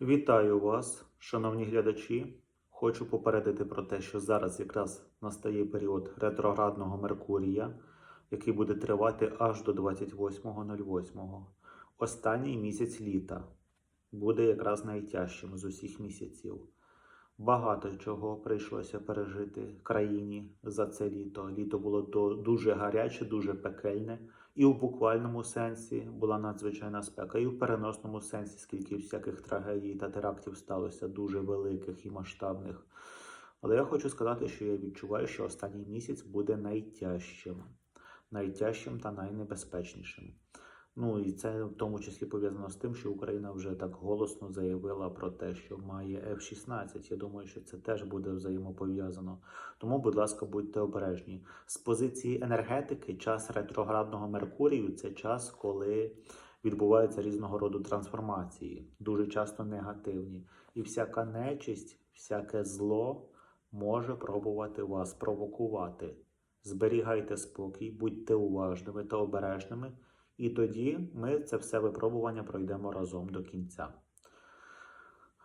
Вітаю вас, шановні глядачі. Хочу попередити про те, що зараз якраз настає період ретроградного Меркурія, який буде тривати аж до 28.08. Останній місяць літа буде якраз найтяжчим з усіх місяців. Багато чого прийшлося пережити країні за це літо. Літо було дуже гаряче, дуже пекельне, і у буквальному сенсі була надзвичайна спека, і в переносному сенсі, скільки всяких трагедій та терактів сталося, дуже великих і масштабних. Але я хочу сказати, що я відчуваю, що останній місяць буде найтяжчим, найтяжчим та найнебезпечнішим. Ну і це в тому числі пов'язано з тим, що Україна вже так голосно заявила про те, що має F-16. Я думаю, що це теж буде взаємопов'язано. Тому, будь ласка, будьте обережні. З позиції енергетики, час ретроградного Меркурію це час, коли відбуваються різного роду трансформації, дуже часто негативні. І всяка нечисть, всяке зло може пробувати вас провокувати. Зберігайте спокій, будьте уважними та обережними. І тоді ми це все випробування пройдемо разом до кінця.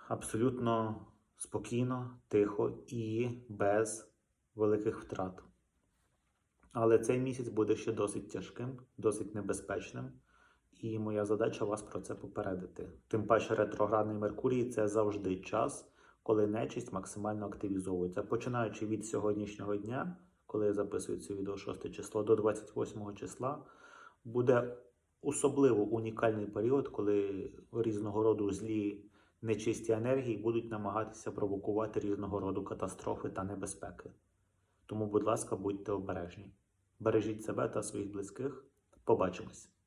Абсолютно спокійно, тихо і без великих втрат. Але цей місяць буде ще досить тяжким, досить небезпечним. І моя задача вас про це попередити. Тим паче ретроградний Меркурій це завжди час, коли нечисть максимально активізовується. Починаючи від сьогоднішнього дня, коли я записую це відео 6 число, до 28 числа, буде особливо унікальний період, коли різного роду злі нечисті енергії будуть намагатися провокувати різного роду катастрофи та небезпеки. Тому, будь ласка, будьте обережні. Бережіть себе та своїх близьких. Побачимось!